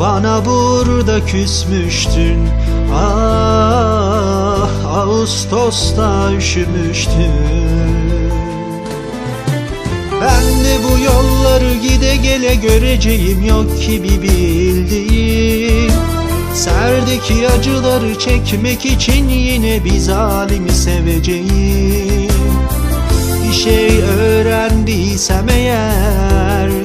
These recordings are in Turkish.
Bana burada küsmüştün. Ah Ağustos'ta üşümüştün. Ben de bu yolları gide gele göreceğim yok ki bir bildiğim. Serdeki acıları çekmek için yine bir zalimi seveceğim. Bir şey öğrendiysem eğer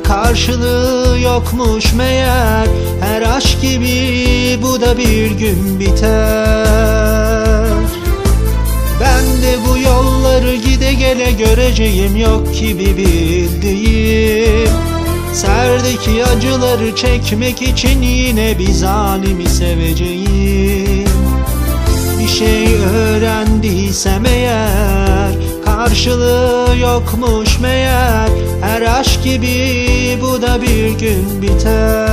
Karşılığı yokmuş meğer. Her aşk gibi bu da bir gün biter. Ben de bu yolları gide gele göreceğim yok ki bir bildiğim Serdeki acıları çekmek için yine bir zalimi seveceğim. Bir şey öğrendiysem eğer Karşılığı yokmuş meğer. Her aşk gibi bu da bir gün biter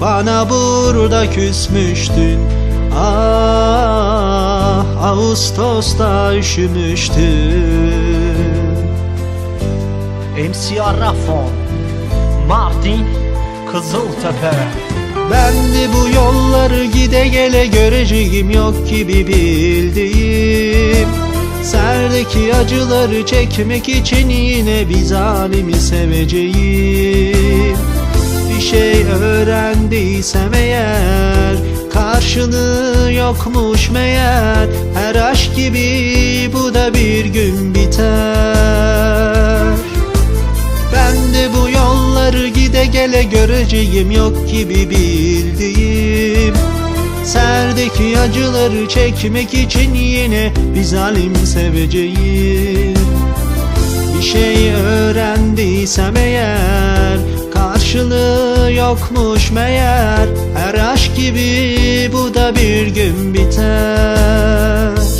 bana burada küsmüştün. Ah Ağustos'ta üşümüştün. MC Arafon Mardin Kızıltepe. Ben de bu yolları gide gele göreceğim yok ki bir bildiğim. Serdeki acıları çekmek için yine bir zalimi seveceğim Bir şey öğrendiysem eğer Karşılığı yokmuş meğer Her aşk gibi bu da bir gün biter. Ben de bu yolları gide gele göreceğim yok ki bir bildiğim. Serdeki acıları çekmek için yine bir zalim seveceğim. Bir şey öğrendiysem eğer Karşılığı yokmuş meğer. Her aşk gibi bu da bir gün biter